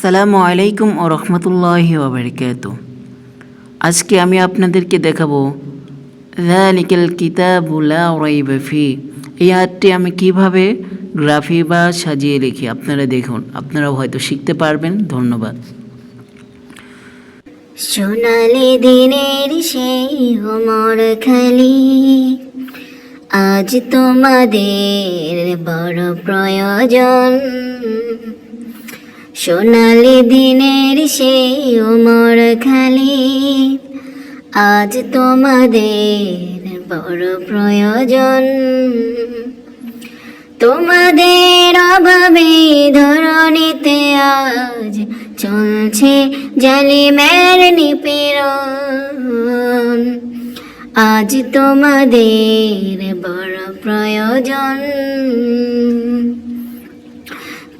আসসালামু আলাইকুম ও রহমতুল্লাহি ওবরকাত আজকে আমি আপনাদেরকে দেখাবো জালিকাল কিতাবুলা রাইবাফি এই আয়াতটি আমি কীভাবে গ্রাফি বা সাজিয়ে লিখি আপনারা দেখুন, আপনারাও হয়তো শিখতে পারবেন, ধন্যবাদ। সোনালি দিনের সেই হোমর খালি, আজ তোমাদের বড় প্রয়োজন। সোনালি দিনের সে ওমর খালি। আজ তোমাদের বড় প্রয়োজন। তোমাদের অভাবে ধরণীতে আজ চলছে জালিমের নিপীড়ন। আজ তোমাদের বড় প্রয়োজন।